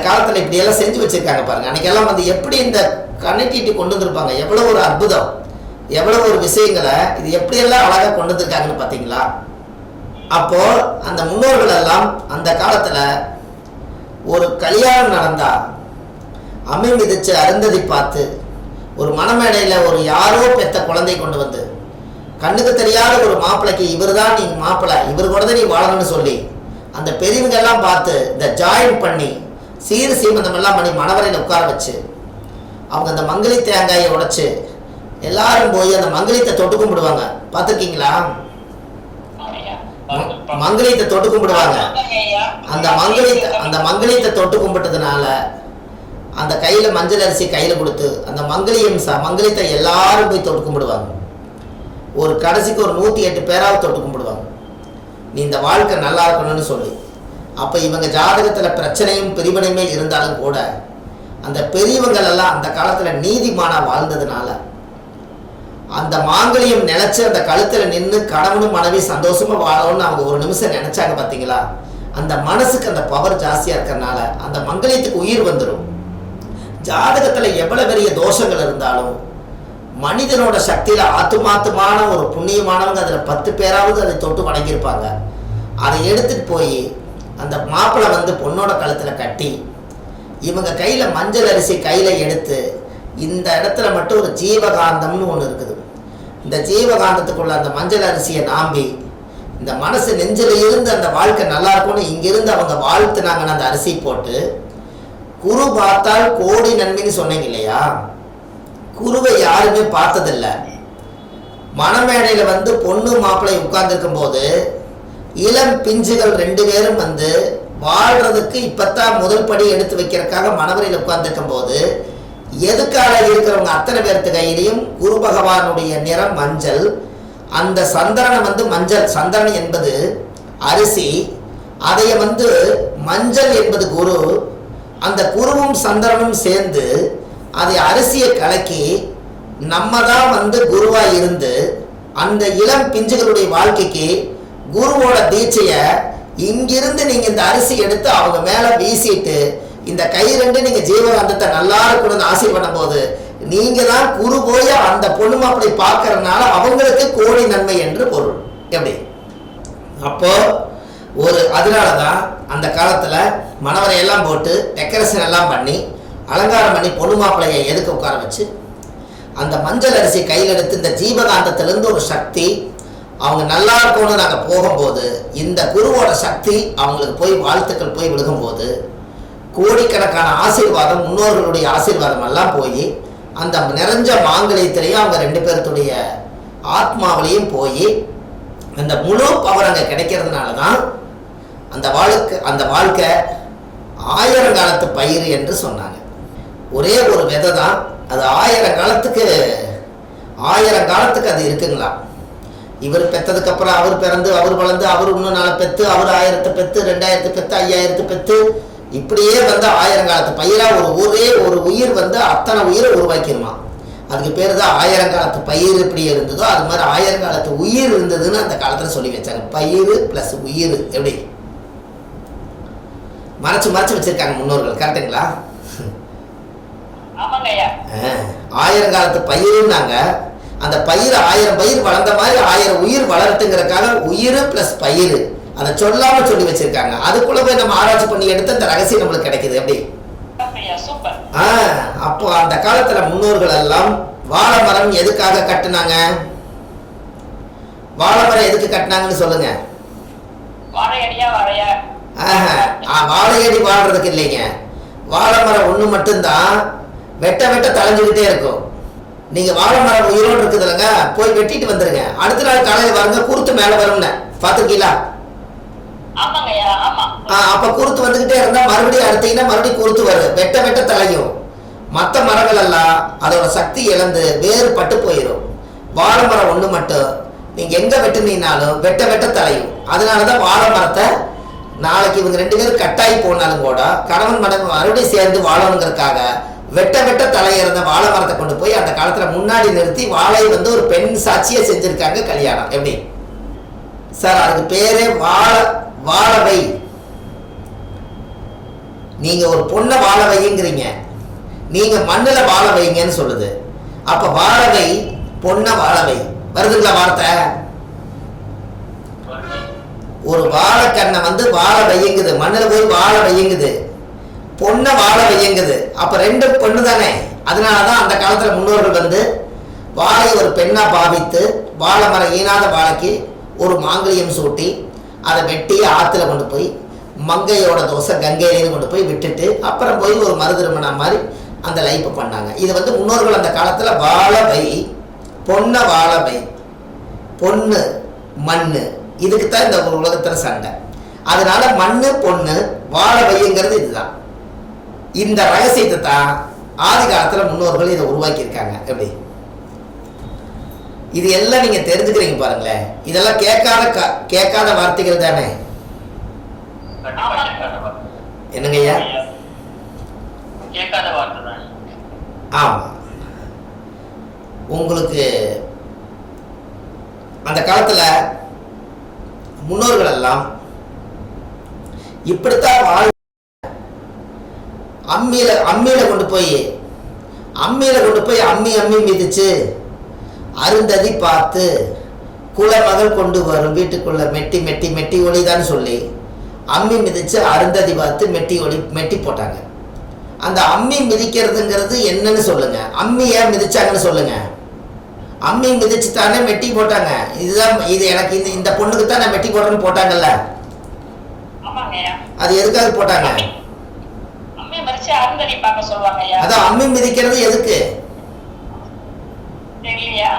அந்த காலத்தில் இப்படியெல்லாம் செஞ்சு வச்சுருக்காங்க பாருங்க. அன்னைக்கெல்லாம் வந்து எப்படி இந்த கனெக்டிவிட்டி கொண்டு வந்திருப்பாங்க? எவ்வளோ ஒரு அற்புதம். எவ்வளோ ஒரு விஷயங்களை இது எப்படியெல்லாம் அழகாக கொண்டு வந்திருக்காங்கன்னு பார்த்தீங்களா அப்போது அந்த முன்னோர்கள் எல்லாம் அந்த காலத்தில் ஒரு கல்யாணம் நடந்தா அமை மிதிச்சு அருந்ததி பார்த்து ஒரு மனமேடையில் ஒரு யாரோ பெத்த குழந்தை கொண்டு வந்து கண்ணுக்கு தெரியாத ஒரு மாப்பிள்ளைக்கு இவர் தான் நீ மாப்பிள்ளை இவர் கூட தான் நீ வாழணும்னு சொல்லி அந்த பெரியவங்க எல்லாம் பார்த்து இந்த ஜாயின் பண்ணி சீர் சீமந்தம் எல்லாம் பண்ணி மணவரையில் உட்கார வச்சு அவங்க அந்த மங்களி தேங்காயை உடைச்சு எல்லாரும் போய் அந்த மங்களித்தை தொட்டு கும்பிடுவாங்க. பார்த்துருக்கீங்களா? மங்களித்தை தொட்டு கும்பிடுவாங்க. அந்த மங்களித்தை அந்த மங்களியத்தை தொட்டு கும்பிட்டதுனால அந்த கையில் மஞ்சள் அரிசி கையில் கொடுத்து அந்த மங்களியம் ச மங்களித்தை எல்லாரும் போய் தொட்டு கும்பிடுவாங்க. ஒரு கடைசிக்கு ஒரு நூற்றி எட்டு பேராவது தொட்டு கும்பிடுவாங்க. நீ இந்த வாழ்க்கை நல்லா இருக்கணும்னு சொல்லி. அப்போ இவங்க ஜாதகத்தில் பிரச்சனையும் பிரிவினையுமே இருந்தாலும் கூட அந்த பெரியவங்கள் எல்லாம் அந்த காலத்தில் நீதிமானாக வாழ்ந்ததுனால அந்த மாங்கலியம் நினச்சி அந்த கழுத்தில் நின்று கணவனும் மனைவி சந்தோஷமாக வாழணும்னு அவங்க ஒரு நிமிஷம் நினச்சாங்க பார்த்தீங்களா அந்த மனசுக்கு அந்த பவர் ஜாஸ்தியாக இருக்கிறனால அந்த மங்கலியத்துக்கு உயிர் வந்துடும் ஜாதகத்தில் எவ்வளோ பெரிய தோஷங்கள் இருந்தாலும் மனிதனோட சக்தியில் ஆத்துமாத்துமான ஒரு புண்ணியமானவங்க அதில் பத்து பேராவது அதை தொட்டு வணங்கியிருப்பாங்க. அதை எடுத்துகிட்டு போய் அந்த மாப்பிள்ளை வந்து பொண்ணோட கழுத்தில் கட்டி இவங்க கையில் மஞ்சள் அரிசி கையில் எடுத்து இந்த இடத்துல மட்டும் ஒரு ஜீவகாந்தம்னு ஒன்று இருக்குது. இந்த ஜீவகாந்தத்துக்குள்ள அந்த மஞ்சள் அரிசியை நாம்பி இந்த மனசு நெஞ்சில இருந்து அந்த வாழ்க்கை நல்லா இருக்கும்னு இங்கிருந்து அவங்க வாழ்த்துனாங்கன்னு அந்த அரிசி போட்டு குரு பார்த்தால் கோடி நன்மைன்னு சொன்னீங்க இல்லையா? குருவை யாருமே பார்த்ததில்ல. மணமேடையில் வந்து பொண்ணு மாப்பிள்ளை உட்கார்ந்துருக்கும் போது இளம் பிஞ்சுகள் ரெண்டு பேரும் வந்து வாழ்றதுக்கு இப்பத்தான் முதல் படி எடுத்து வைக்கிறதுக்காக மணவரையில் உட்கார்ந்துருக்கும் போது எதுக்காக இருக்கிறவங்க அத்தனை பேர்த்து கையிலையும்? குரு பகவானுடைய நிறம் மஞ்சள். அந்த சந்திரனை வந்து மஞ்சள். சந்திரன் என்பது அரிசி. அதைய வந்து மஞ்சள் என்பது குரு. அந்த குருவும் சந்திரனும் சேர்ந்து அதை அரிசியை கலக்கி நம்ம தான் வந்து குருவாக இருந்து அந்த இளம் பிஞ்சுகளுடைய வாழ்க்கைக்கு குருவோட தீட்சைய இங்கிருந்து நீங்க இந்த அரிசி எடுத்து அவங்க மேல வீசிட்டு இந்த கை ரெண்டு நீங்க ஜீவகாந்தத்தை நல்லா இருக்கணும்னு ஆசை பண்ணும்போது நீங்க தான் குரு போய் அந்த பொண்ணு மாப்பிளை பார்க்கறதுனால அவங்களுக்கு கோடி நன்மை என்று பொருள். எப்படி? அப்போ ஒரு அதனால தான் அந்த காலத்துல மணவரை எல்லாம் போட்டு டெக்கரேஷன் எல்லாம் பண்ணி அலங்காரம் பண்ணி பொண்ணு மாப்பிள்ளையை எதுக்கு உட்கார வச்சு அந்த மஞ்சள் அரிசி கையில் எடுத்து இந்த ஜீவகாந்தத்திலிருந்து ஒரு சக்தி அவங்க நல்லா இருக்கணும்னு நாங்கள் போகும்போது இந்த குருவோட சக்தி அவங்களுக்கு போய் வாழ்த்துக்கள் போய் விழுகும்போது கோடிக்கணக்கான ஆசீர்வாதம் முன்னோர்களுடைய ஆசீர்வாதம் எல்லாம் போய் அந்த நிறைஞ்ச மாங்கலியத்திலையும் அவங்க ரெண்டு பேர்த்துடைய ஆத்மாவிலையும் போய் அந்த முழு பவர் அங்கே கிடைக்கிறதுனால தான் அந்த வாழ்க்கை அந்த வாழ்க்கை ஆயிரம் காலத்து பயிர் என்று சொன்னாங்க. ஒரே ஒரு விதை தான் அது ஆயிரம் காலத்துக்கு ஆயிரம் காலத்துக்கு அது இருக்குங்களா? இவர் பெத்ததுக்கு அப்புறம் அவர் பிறந்து அவர் வளர்ந்து அவர் இன்னும் நாலு பெத்து அவர் ஆயிரத்தை பெத்து ரெண்டாயிரத்து பெத்து ஐயாயிரத்து பெத்து இப்படியே வந்து ஆயிரம் காலத்து பயிரா ஒரு ஒரே ஒரு உயிர் வந்து அத்தனை உயிரை உருவாக்கிடுமா அதுக்கு பேர் தான் ஆயிரம் காலத்து பயிர் எப்படி இருந்ததோ அது மாதிரி ஆயிரம் காலத்து உயிர் இருந்ததுன்னு அந்த காலத்தில் சொல்லி வச்சாங்க. பயிர் ப்ளஸ் உயிர் எப்படி? மறைச்சு மறைச்சு வச்சிருக்காங்க முன்னோர்கள். கரெக்டுங்களா? ஆமாங்கய்யா ஆஹ், ஆயிரம் காலத்து பயிருன்னாங்க. அந்த பயிர் ஆயிரம் பயிர் வளர்ந்த மாதிரி ஆயிரம் உயிர் வளரட்டுங்கிறக்காக உயிர் ப்ளஸ் பயிர். அதை சொல்லாம சொல்லி வச்சிருக்காங்க. அதுக்குள்ள போய் நம்ம ஆராய்ச்சி பண்ணி எடுத்து அந்த ரகசியம் நம்மளுக்கு கிடைக்குது. ஆ அப்போ அந்த காலத்துல முன்னோர்கள் எல்லாம் வாழை மரம் எதுக்காக கட்டுனாங்க? வாழை மரம் எதுக்கு கட்டினாங்கன்னு சொல்லுங்க. வாழையடி வாழ்றதுக்கு இல்லைங்க. வாழை மரம் ஒன்று மட்டும்தான் வெட்ட வெட்ட தளைஞ்சுக்கிட்டே இருக்கும். நீங்க வாழை மரம் உயிரோடு இருக்குதுல்லங்க போய் வெட்டிட்டு வந்துருங்க. அடுத்த நாள் காலையில் பாருங்க குருத்து மேலே வரும்னு பார்த்துருக்கீங்களா? ஆ, அப்ப குருத்து வந்துகிட்டே இருந்தா மறுபடியும் அடுத்தீங்கன்னா மறுபடியும் குருத்து வரும் வெட்ட வெட்ட தலையும். மற்ற மரங்கள் எல்லாம் அதோட சக்தி இழந்து வேறு பட்டு போயிடும் வாழை மரம் ஒண்ணு மட்டும். நீங்க எங்க வெட்டுனீங்கனாலும் வெட்ட வெட்ட தலையும். அதனாலதான் வாழை மரத்தை நாளைக்கு இவங்க ரெண்டு பேரும் கட்டாயி போனாலும் கூட கணவன் மனைவி மறுபடியும் சேர்ந்து வாழணுங்கிறதுக்காக வெட்ட வெட்ட தலை இருந்த வாழை மரத்தை கொண்டு போய் அந்த காலத்துல முன்னாடி நிறுத்தி வாழை வந்து ஒரு பெண் சாட்சியை செஞ்சிருக்காங்க கல்யாணம். எப்படி? சார் அதுக்கு பேரே வாழ வாழவை. நீங்க ஒரு பொண்ணை வாழ வைங்கிறீங்க நீங்க மண்ணில் வாழ வைங்கன்னு சொல்லுது. அப்ப வாழவை பொண்ணை வாழவை வருதுங்களா வார்த்தை? ஒரு வாழைக்கண்ணை வந்து வாழ வையுங்குது. மண்ணில் போய் வாழ வையுங்குது. பொண்ணை வாழ வையுங்குது. அப்போ ரெண்டு பொண்ணு தானே அதனால தான் அந்த காலத்தில் முன்னோர்கள் வந்து வாழை ஒரு பெண்ணாக பாவித்து வாழை மரம் ஈனாத வாழைக்கு ஒரு மாங்கல்யம் சூட்டி அதை வெட்டி ஆற்றுல கொண்டு போய் மங்கையோட தோசை கங்கையிலேருந்து கொண்டு போய் விட்டுட்டு அப்புறம் போய் ஒரு மறு திருமணம் மாதிரி அந்த லைஃப்பை பண்ணாங்க. இது வந்து முன்னோர்கள் அந்த காலத்தில் வாழ வை பொண்ணை வாழ வை பொண்ணு மண் இதுக்கு தான் இந்த உலகத்தில் சண்டை. அதனால மண்ணு பொண்ணு வாழ வையுங்கிறது இதுதான். இந்த ரகசியத்தை தான் ஆதி காலத்துல முன்னோர்கள் இதை உருவாக்கியிருக்காங்க. எப்படி? இது எல்லாம் நீங்க தெரிஞ்சுக்கிறீங்க பாருங்களேன். இதெல்லாம் கேட்காத கேட்காத வார்த்தைகள் தானே? என்னங்க ஐயா? கேட்காத வார்த்தை தான்? ஆமா. உங்களுக்கு அந்த காலத்துல முன்னோர்கள் எல்லாம் இப்படித்தான் வாழ் அம்மியில அம்மியில கொண்டு போய் அம்மியில கொண்டு போய் அம்மி அம்மி மிதிச்சு அருந்ததி பார்த்து குலமகள் கொண்டு வரும் வீட்டுக்குள்ள மெட்டி மெட்டி மெட்டி ஒளிதான்னு சொல்லி அம்மி மிதிச்சு அருந்ததி பார்த்து மெட்டி ஒளி மெட்டி போட்டாங்க. அந்த அம்மி மிதிக்கிறதுங்கிறது என்னன்னு சொல்லுங்க. அம்மி ஏன் மிதிச்சாங்கன்னு சொல்லுங்க. அம்மி மிதிச்சு தானே மெட்டி போட்டாங்க. இதுதான் இது எனக்கு இந்த இந்த பொண்ணுக்கு தான் நான் மெட்டி போடுறேன்னு போட்டாங்கல்ல? அது எதுக்காக போட்டாங்க? அம்மே மறிச்சு அருந்ததி பார்க்க சொல்லுவாங்க ஐயா. அதான் அம்மி மிதிக்கிறது எதுக்கு? தெரியலையா?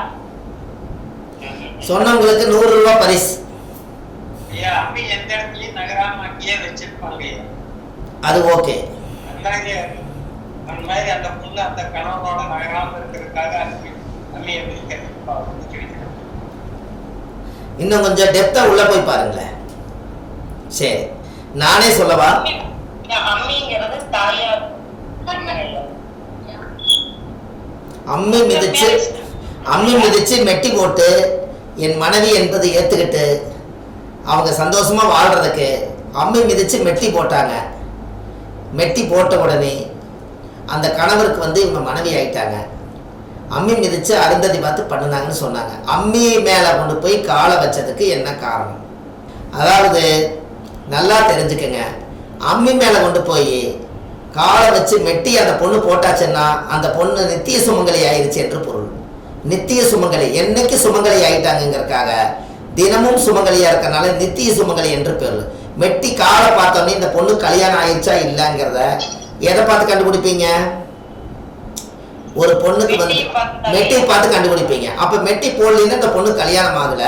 சொன்னவங்களுக்கு நூறு ரூபாய் பரிசு. ஐயா அம்மி எந்த இடத்துலயும் நகராம அங்கேயே வச்சிருப்பாங்க அது ஓகே. அந்த மாதிரி அந்த புள்ள அந்த கணவனோட நகராம இருக்கிறதுக்காக அம்மி அம்மியை வைக்கிறோம் இன்னும் கொஞ்சம் டெப்தா உள்ள போய் பாருங்களேன். சரி நானே சொல்லவா? அம்மி அம்மிங்கிறது தாயார் அம்மி மிதிச்சு அம்மி மிதிச்சு மெட்டி போட்டு என் மனைவி என்பது ஏத்துக்கிட்டு அவங்க சந்தோஷமா வாழ்றதுக்கு அம்மி மிதிச்சு மெட்டி போட்டாங்க. மெட்டி போட்ட உடனே அந்த கணவருக்கு வந்து இவங்க மனைவி ஆயிட்டாங்க. அம்மி மிதிச்சு அருந்ததி பார்த்து பண்ணுனாங்கன்னு சொன்னாங்க. அம்மி மேலே கொண்டு போய் காலை வச்சதுக்கு என்ன காரணம்? அதாவது நல்லா தெரிஞ்சுக்கங்க. அம்மி மேலே கொண்டு போய் காலை வச்சு மெட்டி அந்த பொண்ணு போட்டாச்சுன்னா அந்த பொண்ணு நித்திய சுமங்கலி ஆயிருச்சு என்று பொருள். நித்திய சுமங்கலி என்னைக்கு சுமங்கலி ஆயிட்டாங்கங்கிறதுக்காக தினமும் சுமங்கலியா இருக்கறனால நித்திய சுமங்கலி என்று பேர். மெட்டி காலை பார்த்தோன்னே இந்த பொண்ணு கல்யாணம் ஆயிடுச்சா இல்லைங்கிறத எதை பார்த்து கண்டுபிடிப்பீங்க? ஒரு பொண்ணுக்கு வந்து மெட்டி பார்த்து கண்டுபிடிப்பீங்க. அப்ப மெட்டி போடலைன்னா இந்த பொண்ணு கல்யாணம் ஆகல.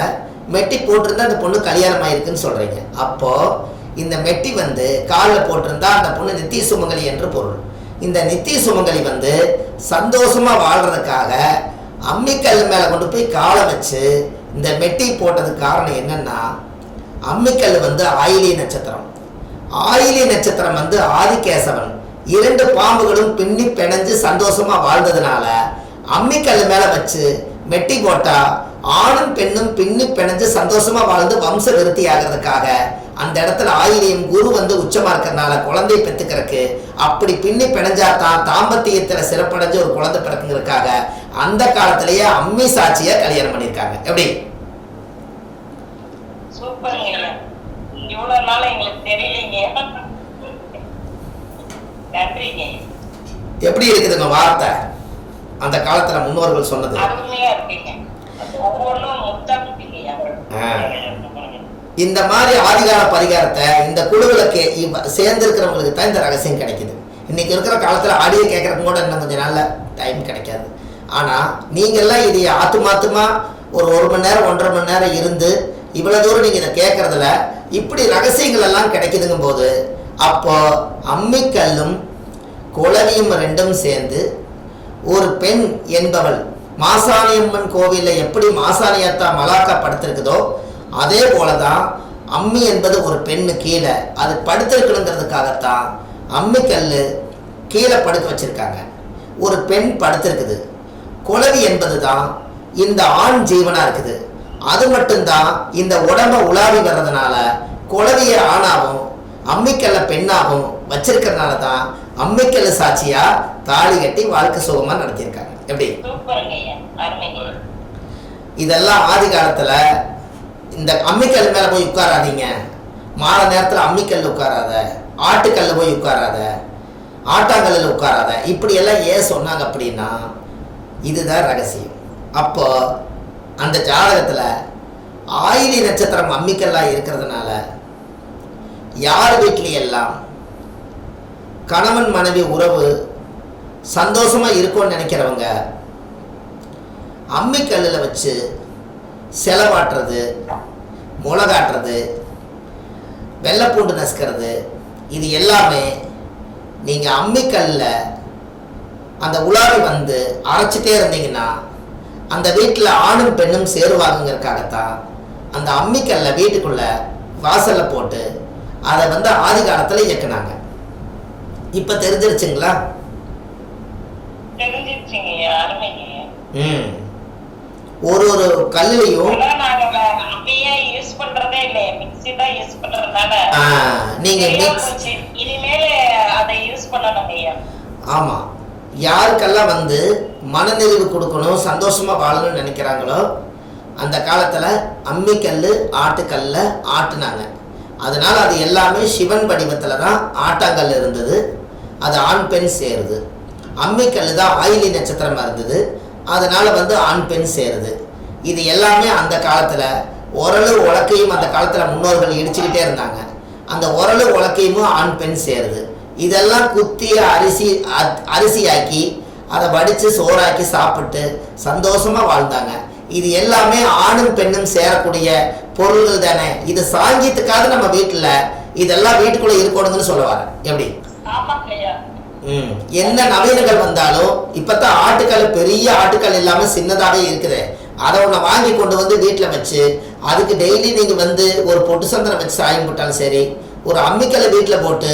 மெட்டி போட்டிருந்தா அந்த பொண்ணு கல்யாணம் ஆயிருக்குன்னு சொல்றீங்க. அப்போ இந்த மெட்டி வந்து காலில் போட்டிருந்தா அந்த பொண்ணு நித்திய சுமங்கலி என்று பொருள். இந்த நித்திய சுமங்கலி வந்து சந்தோஷமா வாழ்கிறதுக்காக அம்மிக்கல் மேலே கொண்டு போய் காலை வச்சு இந்த மெட்டி போட்டதுக்கு காரணம் என்னன்னா அம்மிக்கல் வந்து ஆயிலி நட்சத்திரம். ஆயிலி நட்சத்திரம் வந்து ஆதிகேசவன். இரண்டு பாம்புகளும் பின்னி பிணைஞ்சு சந்தோஷமாக வாழ்ந்ததுனால அம்மிக்கல் மேலே வச்சு மெட்டி போட்டால் ஆணும் பெண்ணும் பின்னி பிணைஞ்சு சந்தோஷமாக வாழ்ந்து வம்ச விருத்தி ஆகிறதுக்காக அந்த இடத்துல ஆயிலியும் குரு வந்து உச்சமா இருக்கிறதுனால குழந்தை பெத்துக்கிறதுக்கு அப்படி பின்னி பிணைஞ்சா தான் தாம்பத்தியத்துல சிறப்படைஞ்சு ஒரு குழந்தை பிறக்குங்கிறதுக்காக அந்த காலத்திலேயே அம்மி சாட்சியை கல்யாணம் பண்ணியிருக்காங்க. எப்படி? எப்படி இருக்குதுங்க வார்த்தை? அந்த காலத்துல முன்னோர்கள் சொன்னது. இந்த மாதிரி ஆதிகால பரிகாரத்தை இந்த குழுவிளக்கு சேர்ந்துருக்கிறவங்களுக்கு தான் இந்த ரகசியம் கிடைக்குது. இன்னைக்கு இருக்கிற காலத்தில் ஆடியோ கேட்கறதுக்கு கூட இன்னும் கொஞ்சம் நாளில் டைம் கிடைக்காது. ஆனா இதை இது ஆத்துமாத்துமா ஒரு ஒரு மணி நேரம் ஒன்றரை மணி நேரம் இருந்து இவ்வளோ தூரம் நீங்கள் இதை கேட்குறதுல இப்படி ரகசியங்கள் எல்லாம் கிடைக்குதுங்கும் போது அப்போ அம்மிக்கல்லும் குளவியும் ரெண்டும் சேர்ந்து ஒரு பெண் என்பவள் மாசாணியம்மன் கோவிலில் எப்படி மாசாணியத்தா மலாக்கா படுத்திருக்குதோ அதே போலதான் அம்மி என்பது ஒரு பெண்ணு கீழே. அது படுத்திருக்கணுங்கிறதுக்காகத்தான் அம்மிக்கல்லு கீழே படுக்க வச்சிருக்காங்க. ஒரு பெண் படுத்திருக்குது. குளவி என்பது தான் இந்த ஆண் ஜீவனா இருக்குது. அது மட்டும்தான் இந்த உடம்ப உலாவி வர்றதுனால குளவிய ஆணாவும் அம்மிக்கல்ல பெண்ணாகவும் வச்சிருக்கிறதுனால தான் அம்மிக்கல் சாட்சியா தாலி கட்டி வாழ்க்கை சுகமா நடத்தியிருக்காங்க. எப்படி? இதெல்லாம் ஆதி காலத்துல இந்த அம்மிக்கல் மேல போய் உட்காராதீங்க. மாலை நேரத்துல அம்மிக்கல் உட்காராத. ஆட்டுக்கல்ல போய் உட்காராத. ஆட்டாங்கல்லில் உட்காராத. இப்படி எல்லாம் ஏன் சொன்னாங்க அப்படின்னா இதுதான் ரகசியம். அப்போ அந்த ஜாதகத்துல ஆயிலி நட்சத்திரம் அம்மிக்கல்லா இருக்கிறதுனால யார் வீட்லையெல்லாம் கணவன் மனைவி உறவு சந்தோஷமா இருக்கும்னு நினைக்கிறவங்க அம்மிக்கல்லில் வச்சு செலவாட்டுறது முளகாட்டுறது வெள்ளைப்பூண்டு நசுக்கிறது இது எல்லாமே நீங்கள் அம்மிக்கல்லில் அந்த உலாவி வந்து அரைச்சிட்டே இருந்தீங்கன்னா அந்த வீட்டில் ஆணும் பெண்ணும் சேருவாங்கங்கிறதுக்காகத்தான் அந்த அம்மிக்கல்ல வீட்டுக்குள்ள வாசல்ல போட்டு அதை வந்து ஆதி காலத்தில் இயக்குனாங்க. இப்போ தெரிஞ்சிருச்சுங்களா? ம். ஒரு ஒரு கல்லுலையும் நாங்க வ- அப்படியே யூஸ் பண்றதே இல்லையே மிக்ஸி தான் யூஸ் பண்றதுனால ஆ, நீங்க தெரியாம mix- போச்சு. இனிமேல் அதை யூஸ் பண்ணணும் ஐயா. ஆமாம் யாருக்கெல்லாம் வந்து மனநிறைவு கொடுக்கணும் சந்தோஷமாக வாழணும்னு நினைக்கிறாங்களோ அந்த காலத்தில் அம்மிக்கல் ஆட்டுக்கல்ல ஆட்டுனாங்க. அதனால் அது எல்லாமே சிவன் வடிவத்தில் தான் ஆட்டாங்கல் இருந்தது. அது ஆண் பெண் சேருது. அம்மிக்கல் தான் ஆயிலி நட்சத்திரமாக இருந்தது. அதனால் வந்து ஆண் பெண் சேருது. இது எல்லாமே அந்த காலத்தில் உரலு உலக்கையும் அந்த காலத்தில் முன்னோர்கள் இடிச்சுக்கிட்டே இருந்தாங்க. அந்த உரலு உலக்கையும் ஆண் பெண் சேருது. இதெல்லாம் குத்தி அரிசி அரிசியாக்கி அதை வடித்து சோறாக்கி சாப்பிட்டு சந்தோஷமாக வாழ்ந்தாங்க. இது எல்லாமே ஆணும் பெண்ணும் சேரக்கூடிய பொருள்கள் தானே. இது சாங்கியத்துக்காக நம்ம வீட்டில் இதெல்லாம் வீட்டுக்குள்ளே இருக்கணுங்கன்னு சொல்லுவாங்க எப்படி? என்ன நவீனங்கள் வந்தாலும் இப்பதான் ஆட்டுக்கல் பெரிய ஆட்டுக்கல் இல்லாம சின்னதாவே இருக்குது. அதை ஒன்று வாங்கி கொண்டு வந்து வீட்டில் வச்சு அதுக்கு டெய்லி நீங்கள் வந்து ஒரு பொட்டு சந்தனம் வச்சு சாயம் போட்டாலும் சரி ஒரு அம்மிக்கல்லை வீட்டில் போட்டு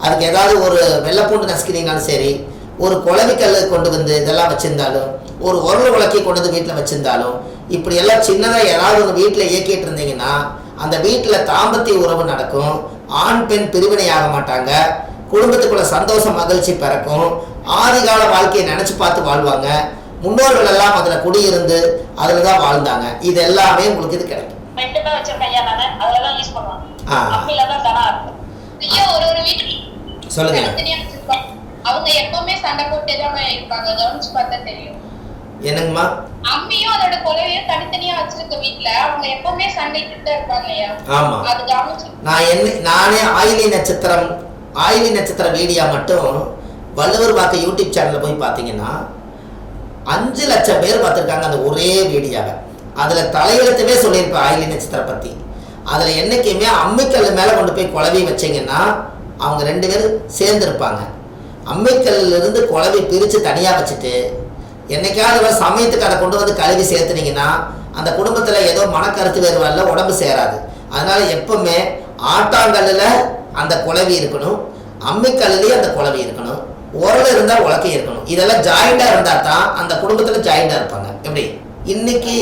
அதுக்கு ஏதாவது ஒரு வெள்ளைப்பூண்டு நசுக்கிறீங்கனாலும் சரி ஒரு குழவிக்கல் கொண்டு வந்து இதெல்லாம் வச்சுருந்தாலும் ஒரு உரல் உலக்கி கொண்டு வந்து வீட்டில் வச்சுருந்தாலும் இப்படி எல்லாம் சின்னதாக ஏதாவது ஒரு வீட்டில் இயக்கிட்டு இருந்தீங்கன்னா அந்த வீட்டில் தாம்பத்திய உறவு நடக்கும் ஆண் பெண் பிரிவினை ஆக மாட்டாங்க குடும்பத்துக்குள்ள சந்தோஷம் மகிழ்ச்சி பிறக்கும். ஆதிகால வாழ்க்கையை நினைச்சு பார்த்து வாழ்வாங்க. முன்னோர்கள் எல்லாம் அதுல குடியிருந்து அதுல தான் வாழ்ந்தாங்க. இது எல்லாமே உங்களுக்கு இது கிடைக்கும். சொல்லுங்க. அவங்க எப்பவுமே சண்டை போட்டே தான் இருப்பாங்க. கவனிச்சு பார்த்தா தெரியும். என்னங்கம்மா? அம்மியும் அதோட குலவையும் தனித்தனியா வச்சிருக்க வீட்ல அவங்க எப்பவுமே சண்டைக்கிட்டு இருப்பாங்க ஐயா ஆமா. அது கவனிச்சு. நான் என்ன நானே ஆயிலி நட்சத்திரம் ஆயிலி நட்சத்திர வீடியோ மட்டும் வள்ளுவர் வாக்கு யூடியூப் சேனலில் போய் பார்த்தீங்கன்னா அஞ்சு லட்சம் பேர் பார்த்துருக்காங்க அந்த ஒரே வீடியோவை அதில் தலையெழுத்துமே சொல்லியிருப்பேன் ஆயிலி நட்சத்திரம் பற்றி அதில் என்றைக்குமே அம்மிக்கல் மேலே கொண்டு போய் குழவி வச்சீங்கன்னா அவங்க ரெண்டு பேரும் சேர்ந்துருப்பாங்க. அம்மிக்கல்லிருந்து குழவி பிரித்து தனியாக வச்சுட்டு என்னைக்காவது ஒரு சமயத்துக்கு அதை கொண்டு வந்து கழுவி சேர்த்துனீங்கன்னா அந்த குடும்பத்தில் ஏதோ மனக்கருத்து வேறு வரல உடம்பு சேராது. அதனால் எப்பவுமே ஆட்டாங்கல்லில் அந்த குழவி இருக்கணும். அம்மிக்கல்லையும் அந்த குழவி இருக்கணும். உரல் இருந்தால் உலக்கம் இருக்கணும். இதெல்லாம் ஜாயிண்டாக இருந்தால் தான் அந்த குடும்பத்தில் ஜாயிண்டாக இருப்பாங்க. எப்படி? இன்னைக்கு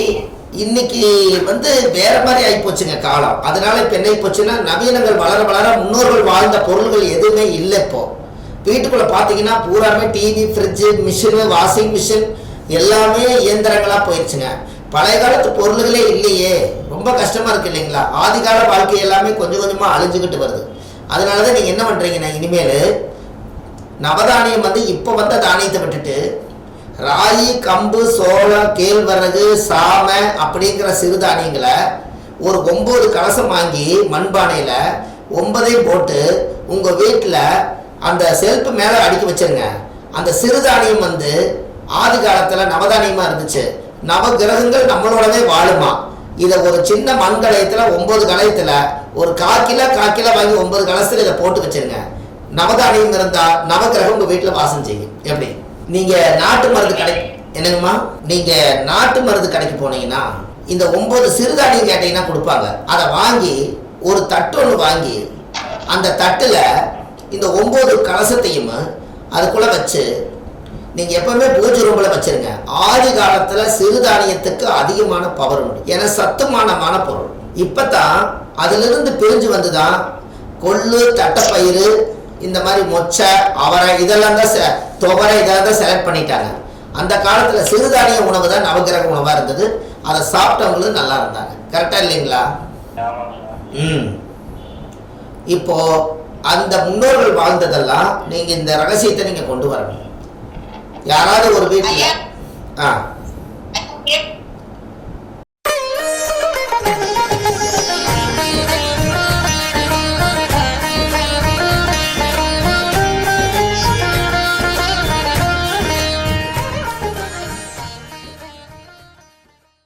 இன்னைக்கு வந்து வேற மாதிரி ஆகி போச்சுங்க காலம். அதனால இப்போ என்ன போச்சுன்னா நவீனங்கள் வளர வளர முன்னோர்கள் வாழ்ந்த பொருள்கள் எதுவுமே இல்லை இப்போ. வீட்டுக்குள்ள பார்த்தீங்கன்னா பூராமே TV fridge machine washing machine எல்லாமே இயந்திரங்களாக போயிடுச்சுங்க பழைய காலத்து பொருள்களே இல்லையே. ரொம்ப கஷ்டமாக இருக்கு இல்லைங்களா? ஆதிகால வாழ்க்கை எல்லாமே கொஞ்சம் கொஞ்சமாக அழிஞ்சுக்கிட்டு வருது. அதனால தான் நீங்கள் என்ன பண்றீங்கன்னா இனிமேல் நவதானியம் வந்து இப்போ வந்த தானியத்தை விட்டுட்டு ராகி கம்பு சோளம் கேழ்வரகு சாமை அப்படிங்கிற சிறுதானியங்களை ஒரு ஒம்பது கலசம் வாங்கி மண்பானையில் ஒன்பதையும் போட்டு உங்கள் வீட்டில் அந்த செல்ஃப் மேலே அடுக்கி வச்சிருங்க. அந்த சிறுதானியம் வந்து ஆதி காலத்தில் நவதானியமாக இருந்துச்சு. நவ கிரகங்கள் நம்மளோடவே வாழுமா? இதை ஒரு சின்ன மண் களையத்தில் ஒம்பது களையத்தில் ஒரு கால் கிலோ கால் கிலோ வாங்கி ஒன்பது கலசத்தில் இதை போட்டு வச்சிருங்க. நவதானியம் இருந்தால் நவகிரகம் உங்கள் வீட்டில் வாசம் செய்யும். எப்படி? நீங்கள் நாட்டு மருந்து கடை என்னங்கம்மா? நீங்கள் நாட்டு மருந்து கடைக்கு போனீங்கன்னா இந்த ஒன்பது சிறுதானியம் கேட்டீங்கன்னா கொடுப்பாங்க. அதை வாங்கி ஒரு தட்டு ஒன்று வாங்கி அந்த தட்டில் இந்த ஒம்பது கலசத்தையும் அதுக்குள்ளே வச்சு நீங்க எப்பவுமே பூஜை ரூமில் வச்சிருங்க. ஆதி காலத்துல சிறுதானியத்துக்கு அதிகமான பவர் உண்டு. ஏன்னா சத்துமானமான பொருள். இப்பதான் அதுல இருந்து பிரிஞ்சு வந்துதான் கொள்ளு தட்டைப்பயிறு இந்த மாதிரி மொச்சை அவரை இதெல்லாம் தான் துவரை இதெல்லாம் தான் செலக்ட் பண்ணிட்டாங்க. அந்த காலத்துல சிறுதானிய உணவு தான் நவகிரக உணவா இருந்தது. அதை சாப்பிட்டவங்களும் நல்லா இருந்தாங்க. கரெக்டா இல்லைங்களா? ம். இப்போ அந்த முன்னோர்கள் வாழ்ந்ததெல்லாம் நீங்க இந்த ரகசியத்தை நீங்க கொண்டு வரணும். யாராவது ஒரு பேச்சு ஆ.